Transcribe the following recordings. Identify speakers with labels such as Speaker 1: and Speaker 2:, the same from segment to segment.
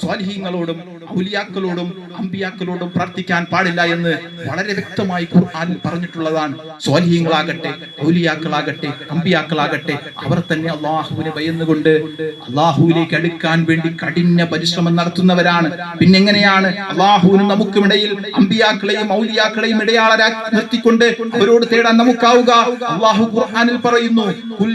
Speaker 1: സ്വാലിഹീങ്ങളോടും ഔലിയാക്കളോടും അമ്പിയാക്കളോടും പ്രാർത്ഥിക്കാൻ പാടില്ല എന്ന് വളരെ വ്യക്തമായി ഖുർആനിൽ പറഞ്ഞിട്ടുള്ളതാണ്. സ്വാലിഹീങ്ങളാകട്ടെ ഔലിയാക്കളാകട്ടെ അമ്പിയാക്കളാകട്ടെ അവർ തന്നെ അള്ളാഹുവിനെ ഭയന്നുകൊണ്ട് അള്ളാഹുവിലേക്ക് അടുക്കാൻ വേണ്ടി കഠിന പരിശ്രമം നടത്തുന്നവരാണ്. പിന്നെങ്ങനെയാണ് അള്ളാഹുവിനും നമുക്കുമിടയിൽ അമ്പിയാക്കളെയും ഔലിയാക്കളെയും ഇടയാളരാ നിർത്തിക്കൊണ്ട് അവരോട് തേടാൻ നമുക്കാവുക? അള്ളാഹു ഖുർആനിൽ പറയുന്നു "ഖുൽ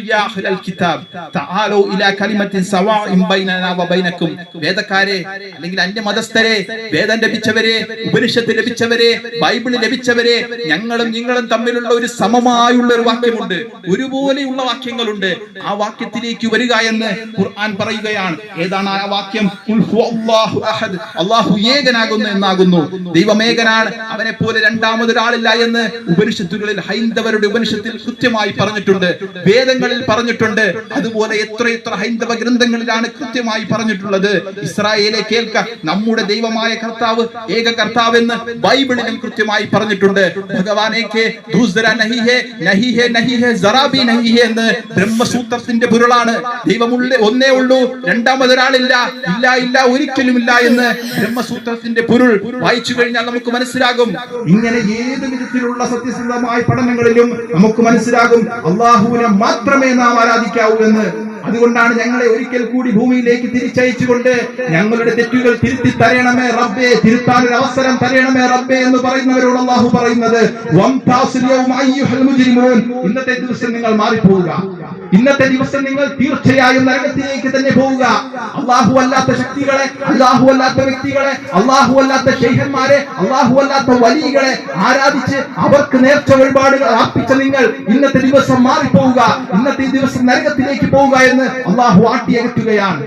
Speaker 1: യാ അല്ലെങ്കിൽ അന്യമതസ്ഥരെ വേദം ലഭിച്ചവരെ ഉപനിഷത്ത് ലഭിച്ചവരെ ബൈബിൾ ലഭിച്ചവരെ ഞങ്ങളും നിങ്ങളും തമ്മിലുള്ള ഒരു സമമായുള്ള ഒരു വാക്യമുണ്ട്. ഒരുപോലെയുള്ള വാക്യങ്ങളുണ്ട്. ആ വാക്യത്തിലേക്ക് വരിക എന്ന് ഖുർആൻ പറയുകയാണ്. ഏതാണ് ആ വാക്യം? "ഖുൽ അഹദ്. അള്ളാഹു ഏകനാകുന്നു എന്നാകുന്നു. ദൈവമേകനാണ്. അവനെ പോലെ രണ്ടാമതൊരാളില്ല എന്ന് ഉപനിഷത്തുകളിൽ ഹൈന്ദവരുടെ ഉപനിഷത്തിൽ കൃത്യമായി പറഞ്ഞിട്ടുണ്ട്. വേദങ്ങളിൽ പറഞ്ഞിട്ടുണ്ട്. അതുപോലെ എത്ര എത്ര ഹൈന്ദവ ഗ്രന്ഥങ്ങളിലാണ് കൃത്യമായി പറഞ്ഞിട്ടുള്ളത്. ഇസ്രായേലെ കേൾക്ക. നമ്മുടെ ദൈവമായ കർത്താവ് ഏക കർത്താവ് എന്ന് ബൈബിളിലും കൃത്യമായി പറഞ്ഞിട്ടുണ്ട്. ഭഗവാനേക്ക് എന്ന് ബ്രഹ്മസൂത്രത്തിന്റെ പൊരുളാണ്. ദൈവമുള്ള ഒന്നേ ഉള്ളൂ രണ്ടാമതൊരാളില്ല ഇല്ല ഇല്ല ഒരിക്കലും ഇല്ല എന്ന് ബ്രഹ്മസൂത്രത്തിന്റെ പുരുൾ വായിച്ചു കഴിഞ്ഞാൽ നമുക്ക് മനസ്സിലാകും. ഇങ്ങനെ ഏത് വിധത്തിലുള്ള സത്യസന്ധമായ പഠനങ്ങളിലും നമുക്ക് മനസ്സിലാകും. അള്ളാഹുവിനെ മാത്രമേ നാം ആരാധിക്കാവൂ എന്ന് അതുകൊണ്ടാണ് ഞങ്ങളെ ഒരിക്കൽ കൂടി ഭൂമിയിലേക്ക് തിരിച്ചയച്ചുകൊണ്ട് ഞങ്ങളുടെ തെറ്റുകൾ തിരുത്തി തരണമേ റബ്ബേ തിരുത്താൻ ഒരു അവസരം തരണമേ റബ്ബേ എന്ന് പറയുന്നവരോട് അള്ളാഹു പറയുന്നത്. ഇന്നത്തെ ദിവസം നിങ്ങൾ മാറിപ്പോവുക ഇന്നത്തെ ദിവസം നിങ്ങൾ തീർച്ചയായും നരകത്തിലേക്ക് തന്നെ പോവുക. അള്ളാഹു അല്ലാത്ത ശക്തികളെ അള്ളാഹു അല്ലാത്ത വ്യക്തികളെ അള്ളാഹു അല്ലാത്ത ശൈഖന്മാരെ അള്ളാഹു അല്ലാത്ത വലികളെ ആരാധിച്ച് അവർക്ക് നേർച്ച വഴിപാടുകൾ അർപ്പിച്ച നിങ്ങൾ ഇന്നത്തെ ദിവസം മാറിപ്പോവുക. ഇന്നത്തെ ദിവസം നരകത്തിലേക്ക് പോവുക എന്ന് അള്ളാഹു ആട്ടിയകറ്റുകയാണ്.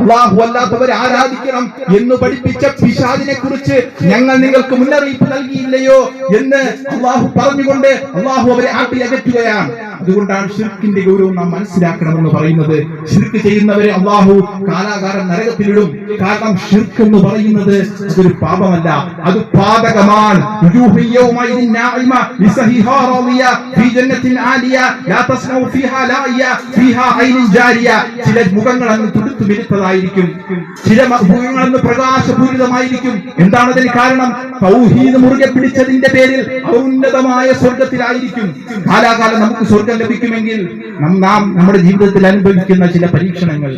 Speaker 1: അള്ളാഹു അല്ലാത്തവരെ ആരാധിക്കണം എന്ന് പഠിപ്പിച്ച പിശാദിനെ കുറിച്ച് ഞങ്ങൾ നിങ്ങൾക്ക് മുന്നറിയിപ്പ് നൽകിയില്ലയോ എന്ന് അള്ളാഹു പറഞ്ഞുകൊണ്ട് അള്ളാഹു അവരെ ആട്ടി അകറ്റുകയാണ് അതുകൊണ്ടാണ് ഷിർക്കിന്റെ ഗൗരവം നാം മനസ്സിലാക്കണമെന്ന് പറയുന്നത്. ഷിർക്ക് ചെയ്യുന്നവരെ അള്ളാഹു കാലാകാലം നരകത്തിലിടും. കാരണം ഷിർക്ക് എന്ന് പറയുന്നത് അതൊരു പാപമല്ല. അത് പാതകമാണ്. ചില മുഖങ്ങൾ അങ്ങ് തുടുത്തു വിരുത്തതായിരിക്കും ചില മുഖങ്ങൾ അങ്ങ് പ്രകാശപൂരിതമായിരിക്കും. എന്താണ് അതിന് കാരണം മുറുകെ പിടിച്ചതിന്റെ പേരിൽ ഔന്നതമായ സ്വർഗത്തിലായിരിക്കും കാലാകാലം നമുക്ക് സ്വർഗം ലഭിക്കുമെങ്കിൽ നം- നമ്മുടെ ജീവിതത്തിൽ അനുഭവിക്കുന്ന ചില പരീക്ഷണങ്ങൾ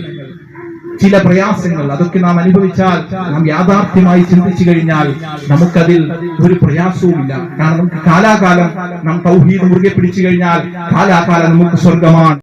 Speaker 1: ചില പ്രയാസങ്ങൾ അതൊക്കെ നാം അനുഭവിച്ചാൽ നാം യാഥാർത്ഥ്യമായി ചിന്തിച്ചു കഴിഞ്ഞാൽ നമുക്കതിൽ ഒരു പ്രയാസവുമില്ല. കാരണം നമുക്ക് കാലാകാലം നാം തൗഹീദ് മുറുകെ പിടിച്ചു കഴിഞ്ഞാൽ കാലാകാലം നമുക്ക് സ്വർഗമാണ്